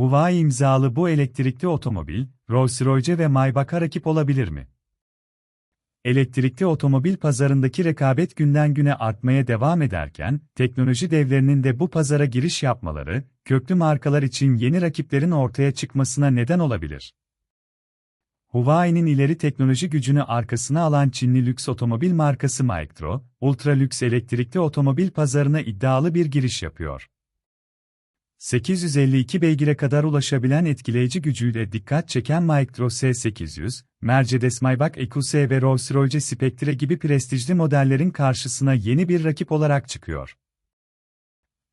Huawei imzalı bu elektrikli otomobil, Rolls-Royce ve Maybach'a rakip olabilir mi? Elektrikli otomobil pazarındaki rekabet günden güne artmaya devam ederken, teknoloji devlerinin de bu pazara giriş yapmaları, köklü markalar için yeni rakiplerin ortaya çıkmasına neden olabilir. Huawei'nin ileri teknoloji gücünü arkasına alan Çinli lüks otomobil markası Micro, ultra lüks elektrikli otomobil pazarına iddialı bir giriş yapıyor. 852 beygire kadar ulaşabilen etkileyici gücüyle dikkat çeken Micro S800, Mercedes-Maybach EQS ve Rolls-Royce Spectre gibi prestijli modellerin karşısına yeni bir rakip olarak çıkıyor.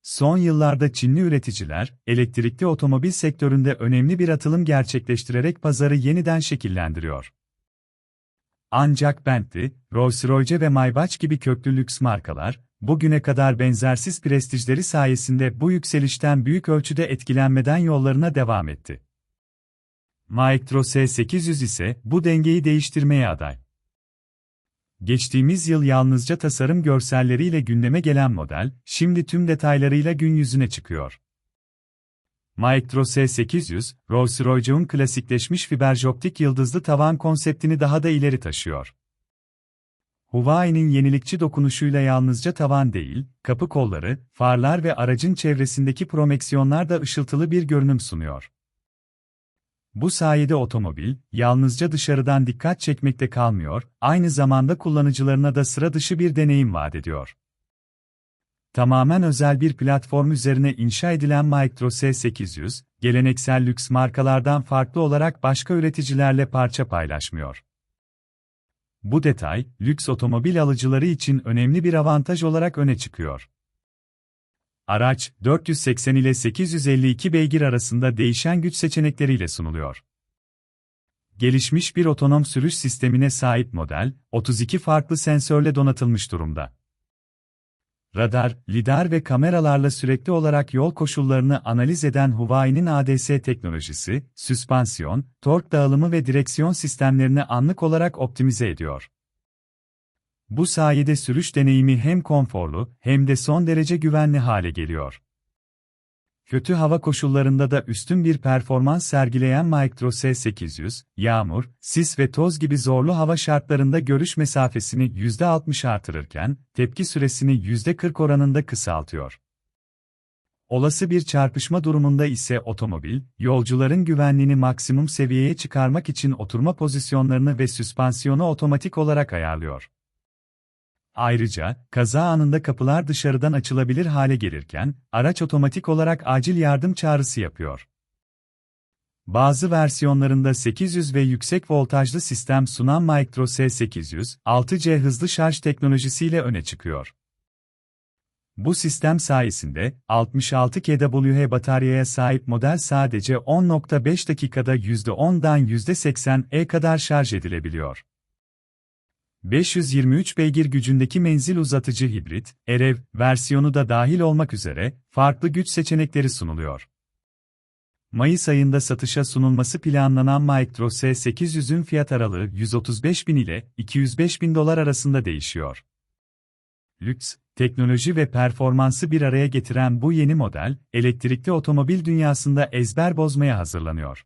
Son yıllarda Çinli üreticiler, elektrikli otomobil sektöründe önemli bir atılım gerçekleştirerek pazarı yeniden şekillendiriyor. Ancak Bentley, Rolls-Royce ve Maybach gibi köklü lüks markalar, bugüne kadar benzersiz prestijleri sayesinde bu yükselişten büyük ölçüde etkilenmeden yollarına devam etti. Maestro S800 ise bu dengeyi değiştirmeye aday. Geçtiğimiz yıl yalnızca tasarım görselleriyle gündeme gelen model, şimdi tüm detaylarıyla gün yüzüne çıkıyor. Maestro S800, Rolls-Royce'un klasikleşmiş fiberjoptik yıldızlı tavan konseptini daha da ileri taşıyor. Huawei'nin yenilikçi dokunuşuyla yalnızca tavan değil, kapı kolları, farlar ve aracın çevresindeki promeksiyonlar da ışıltılı bir görünüm sunuyor. Bu sayede otomobil, yalnızca dışarıdan dikkat çekmekte kalmıyor, aynı zamanda kullanıcılarına da sıra dışı bir deneyim vaat ediyor. Tamamen özel bir platform üzerine inşa edilen Micro S800, geleneksel lüks markalardan farklı olarak başka üreticilerle parça paylaşmıyor. Bu detay, lüks otomobil alıcıları için önemli bir avantaj olarak öne çıkıyor. Araç, 480 ile 852 beygir arasında değişen güç seçenekleriyle sunuluyor. Gelişmiş bir otonom sürüş sistemine sahip model, 32 farklı sensörle donatılmış durumda. Radar, lidar ve kameralarla sürekli olarak yol koşullarını analiz eden Huawei'nin ADS teknolojisi, süspansiyon, tork dağılımı ve direksiyon sistemlerini anlık olarak optimize ediyor. Bu sayede sürüş deneyimi hem konforlu hem de son derece güvenli hale geliyor. Kötü hava koşullarında da üstün bir performans sergileyen Micro S800, yağmur, sis ve toz gibi zorlu hava şartlarında görüş mesafesini %60 artırırken, tepki süresini %40 oranında kısaltıyor. Olası bir çarpışma durumunda ise otomobil, yolcuların güvenliğini maksimum seviyeye çıkarmak için oturma pozisyonlarını ve süspansiyonu otomatik olarak ayarlıyor. Ayrıca, kaza anında kapılar dışarıdan açılabilir hale gelirken, araç otomatik olarak acil yardım çağrısı yapıyor. Bazı versiyonlarında 800 ve yüksek voltajlı sistem sunan Micro S800, 6C hızlı şarj teknolojisiyle öne çıkıyor. Bu sistem sayesinde 66 kWh bataryaya sahip model sadece 10.5 dakikada %10'dan %80'e kadar şarj edilebiliyor. 523 beygir gücündeki menzil uzatıcı hibrit, EREV versiyonu da dahil olmak üzere farklı güç seçenekleri sunuluyor. Mayıs ayında satışa sunulması planlanan Micro S800'ün fiyat aralığı 135 bin ile 205 bin dolar arasında değişiyor. Lüks, teknoloji ve performansı bir araya getiren bu yeni model, elektrikli otomobil dünyasında ezber bozmaya hazırlanıyor.